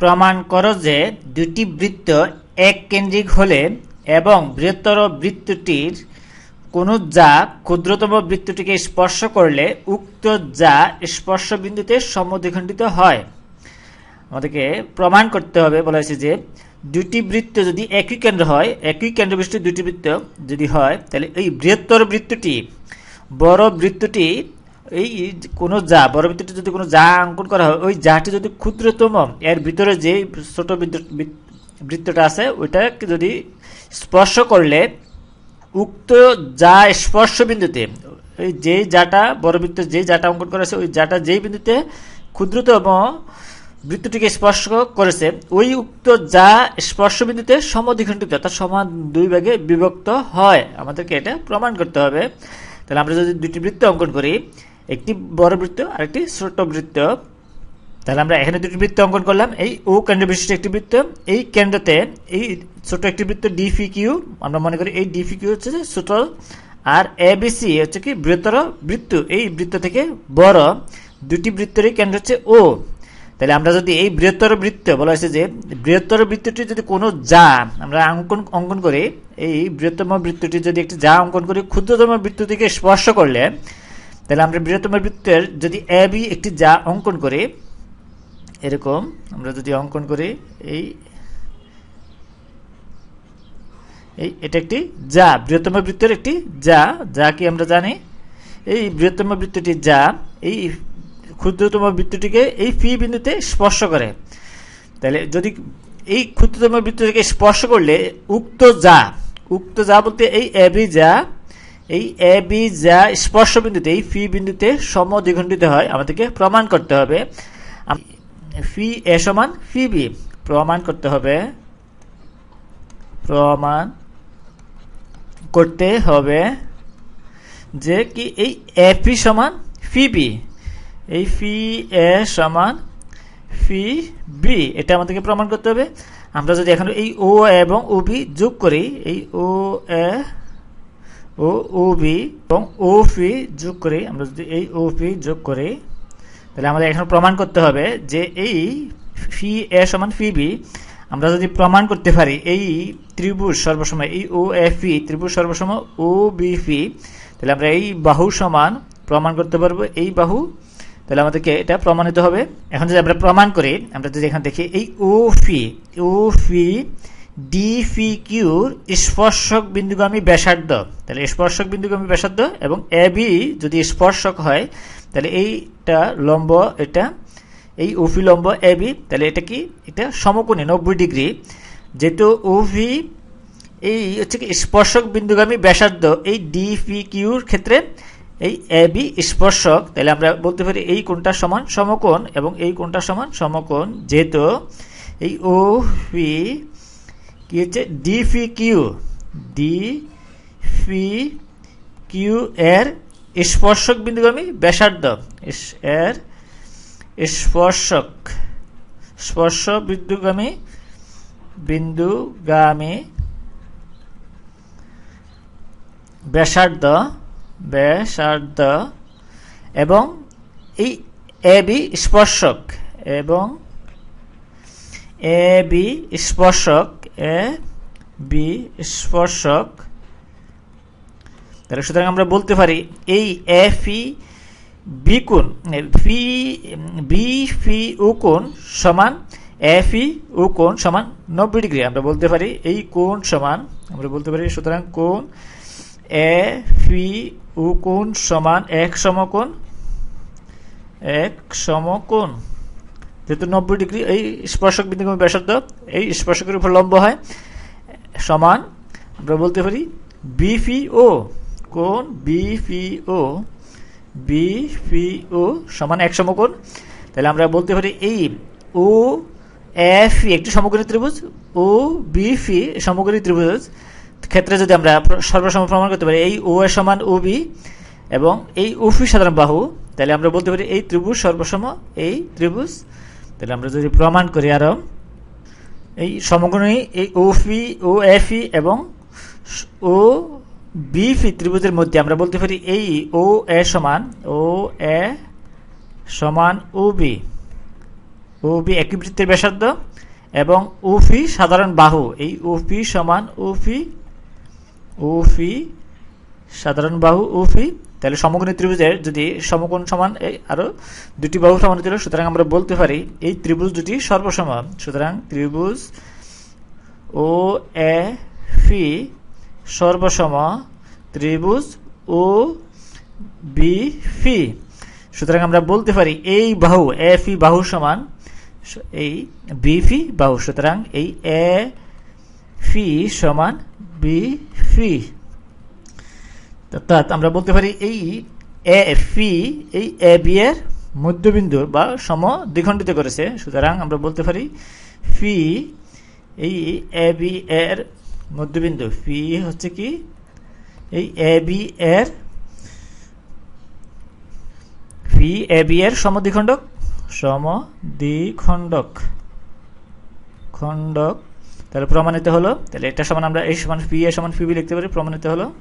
প্রমাণ করো যে দুটি বৃত্ত এক কেন্দ্রিক হলে এবং বৃহত্তর বৃত্তটির কোনো যা ক্ষুদ্রতম বৃত্তটিকে স্পর্শ করলে উক্ত যা স্পর্শ বিন্দুতে সমদ্বিখণ্ডিত হয়। আমাদেরকে প্রমাণ করতে হবে, বলা হয়েছে যে দুটি বৃত্ত যদি একই কেন্দ্র হয়, একই কেন্দ্র বিশিষ্ট দুটি বৃত্ত যদি হয়, তাহলে এই বৃহত্তর বৃত্তটি বড় বৃত্তটি এই কোনো যা, বড় বৃত্তটি যদি কোনো যা অঙ্কন করা হয়, ওই যাটি যদি ক্ষুদ্রতম, এর ভিতরে যে ছোট বৃত্ত- বৃত্ত- বৃত্তটা আছে, ওইটাকে যদি স্পর্শ করলে, উক্ত যা স্পর্শ বিন্দুতে, ওই যে যাটা বড় বৃত্ত যে যাটা অঙ্কন করা আছে ওই যাটা যেই বিন্দুতে ক্ষুদ্রতম বৃত্তটিকে স্পর্শ করেছে, ওই উক্ত যা স্পর্শ বিন্দুতে সমদ্বিখণ্ডিত, অর্থাৎ সমান দুই ভাগে বিভক্ত হয়। আমাদেরকে এটা প্রমাণ করতে হবে। তাহলে আমরা যদি দুটি বৃত্ত অঙ্কন করি একটি বড় বৃত্ত আর একটি ছোট বৃত্ত। তাহলে আমরা এখানে দুটি বৃত্ত অঙ্কন করলাম। এই ও কেন্দ্র বিশিষ্ট একটি বৃত্ত, এই কেন্দ্রতে এই ছোট একটি বৃত্ত ডিফি কিউ আমরা মনে করি এই ডিফি কিউ হচ্ছে ছোট, আর এ বিসি হচ্ছে কি বৃহত্তর বৃত্ত। এই বৃত্ত থেকে বড় দুটি বৃত্তেরই কেন্দ্র হচ্ছে ও তাহলে আমরা যদি এই বৃহত্তর বৃত্ত বলা হয়েছে যে বৃহত্তর বৃত্তটি যদি কোনো যা আমরা অঙ্কন অঙ্কন করি, এই বৃহত্তম বৃত্তটি যদি একটি যা অঙ্কন করি, ক্ষুদ্রতম বৃত্তটিকে স্পর্শ করলে তাহলে আমরা বৃহত্তম বৃত্তের যদি এ বি একটি যা অঙ্কন করি, এরকম আমরা যদি অঙ্কন করি, এই এই, এটা একটি যা, বৃহত্তম বৃত্তের একটি যা যা কি আমরা জানি? এই বৃহত্তম বৃত্তটি যা, এই ক্ষুদ্রতম বৃত্তটিকে এই ফি বিন্দুতে স্পর্শ করে। তাহলে যদি এই ক্ষুদ্রতম বৃত্তটিকে স্পর্শ করলে উক্ত যা উক্ত যা বলতে এই এবি যা এই এ বি যা স্পর্শ বিন্দুতে এই ফি বিন্দুতে সম সমদ্বিখণ্ডিত হয়। আমাদেরকে প্রমাণ করতে হবে। ফি এ সমান ফি বি প্রমাণ করতে হবে। প্রমাণ করতে হবে যে কি এই এ ফি সমান ফি বি এই ফি এ সমান ফি বি এটা আমাদেরকে প্রমাণ করতে হবে। আমরা যদি এখন এই ও এবং ও বি যোগ করি, এই ও এ ও ও বি এবং ও ফি যোগ করি, আমরা যদি এই ও ফি যোগ করি, তাহলে আমাদের এখন প্রমাণ করতে হবে যে এই ফি এ সমান ফি বি আমরা যদি প্রমাণ করতে পারি এই ত্রিভুজ সর্বসময়, এই ও এ ফি ত্রিভুজ সর্বসময় ও বি ফি তাহলে আমরা এই বাহু সমান প্রমাণ করতে পারব, এই বাহু, তাহলে আমাদেরকে এটা প্রমাণিত হবে। এখন যদি আমরা প্রমাণ করি, আমরা যদি এখানে দেখি এই ও ফি ও ফি ডি ফি কিউর স্পর্শক বিন্দুগামী ব্যাসার্ধ। তাহলে স্পর্শক বিন্দুগামী ব্যাসার্ধ এবং এ বি যদি স্পর্শক হয়, তাহলে এইটা লম্ব, এটা এই ওফি লম্ব এ বি, তাহলে এটা কি? এটা সমকোণী, নব্বই ডিগ্রি। যেহেতু ওভি এই হচ্ছে কি স্পর্শক বিন্দুগামী ব্যাসার্ধ, এই ডি ফি কিউর ক্ষেত্রে এই এ বি স্পর্শক, তাহলে আমরা বলতে পারি এই কোণটা সমান সমকোণ এবং এই কোণটা সমান সমকোণ। যেহেতু এই ও ফি কি হচ্ছে? D phi Q D phi Q এর স্পর্শক বিন্দুগামী ব্যাসার্ধ, এর স্পর্শক স্পর্শ বিন্দুগামী বিন্দুগামী ব্যাসার্ধ ব্যাসার্ধ, এবং এই এ বি স্পর্শক, এবং এ বি স্পর্শক এ বি স্পর্শক। তাহলে সুতরাং আমরা বলতে পারি এই এফ ই বি কোণ ফি বি ফি ও কোণ সমান এফ ও কোণ সমান নব্বই ডিগ্রি। আমরা বলতে পারি এই কোণ সমান, আমরা বলতে পারি সুতরাং কোণ এ ফি ও কোণ সমান এক সমকোণ এক সমকোণ। যেহেতু নব্বই ডিগ্রি, এই স্পর্শক বিন্দুগামী ব্যাসার্ধ, এই স্পর্শকের উপর লম্ব হয়, সমান, আমরা বলতে পারি বিফি ও কোণ বিফি ও বিফি ও সমান এক সমকোণ। তাহলে আমরা বলতে পারি এই ও এফ একটি সমকোণী ত্রিভুজ ও বিফি সমকোণী ত্রিভুজ। ক্ষেত্রে যদি আমরা সর্বসম প্রমাণ করতে পারি, এই ও এর সমান ও বি এবং এই ওফি সাধারণ বাহু, তাহলে আমরা বলতে পারি এই ত্রিভুজ সর্বসম, এই ত্রিভুজ তাহলে আমরা যদি প্রমাণ করি আরও এই সমকোণী এই ওফি ও এফি এবং ও বিফি ত্রিভুজের মধ্যে আমরা বলতে পারি এই ও এ সমান ও এ সমান ও বি ও বি একই বৃত্তের ব্যাসার্ধ এবং উফি সাধারণ বাহু। এই উফি সমান উফি উফি সাধারণ বাহু উফি তাহলে সমকোণী ত্রিভুজের যদি সমকোণ সমান, এই আরও দুটি বাহু সমান ছিল, সুতরাং আমরা বলতে পারি এই ত্রিভুজ দুটি সর্বসম সুতরাং ত্রিভুজ ও এ ফি সর্বসম, ত্রিভুজ ও বি ফি। সুতরাং আমরা বলতে পারি এই বাহু, এ ফি বাহু সমান, এই বি ফি বাহু। সুতরাং এই এ ফি সমান বি ফি। অর্থাৎ আমরা বলতে পারি এই এ, ফি, এই এ, বি এর মধ্যবিন্দু বা সম দ্বিখণ্ডিত করেছে। সুতরাং আমরা বলতে পারি ফি, এই এ, বি এর মধ্যবিন্দু। ফি হচ্ছে কি? এই এ, বি এর ফি, এ, বি এর সমদ্বিখণ্ডক। সমদ্বিখণ্ডক। খণ্ডক। তাহলে প্রমাণিত হলো। তাহলে এটা সমান আমরা এই সমান ফি, এ সমান ফি, বি লিখতে পারি। প্রমাণিত হলো।